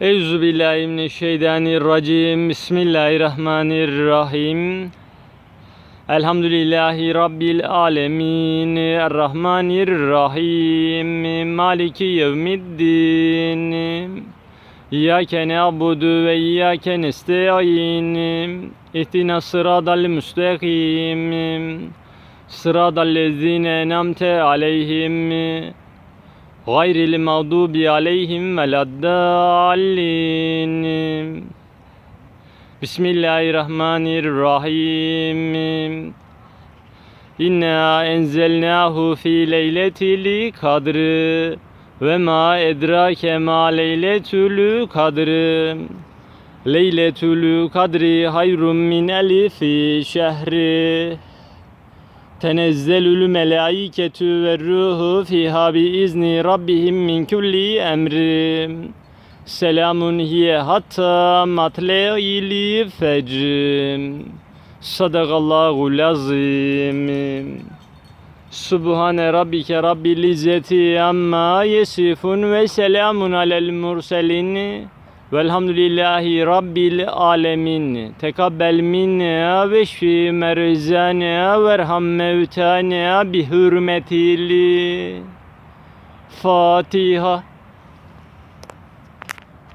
Euzu billahi mineşşeytanirracim. Bismillahirrahmanirrahim. Elhamdülillahi rabbil alamin. Errahmanirrahim. Maliki yevmiddin. İyyake na'budu ve iyyake nestaîn. İhdinas sıratal müstakim. Sıratal lezîne en'amte aleyhim. Gayril mağdubi aleyhim veleddallin. Bismillahirrahmanirrahim. İnna enzelnahu fi leyletil kadr ve ma edrake ma leyletül kadr. Leyletül kadri hayrun min elifi şehri. Tenezzelül melaiketü ve ruhu fiha bi izni rabbihim min kulli emri. Selamun hiye hatta matle'il fecr. Sadakallahul azim. Subhane rabbike rabbil izzeti amma yesifun ve selamun alel murselin. Velhamdülillahi Rabbil alemin. Tekabbel minna ve şfi merzana verham mevtana bi hürmetil Fatiha.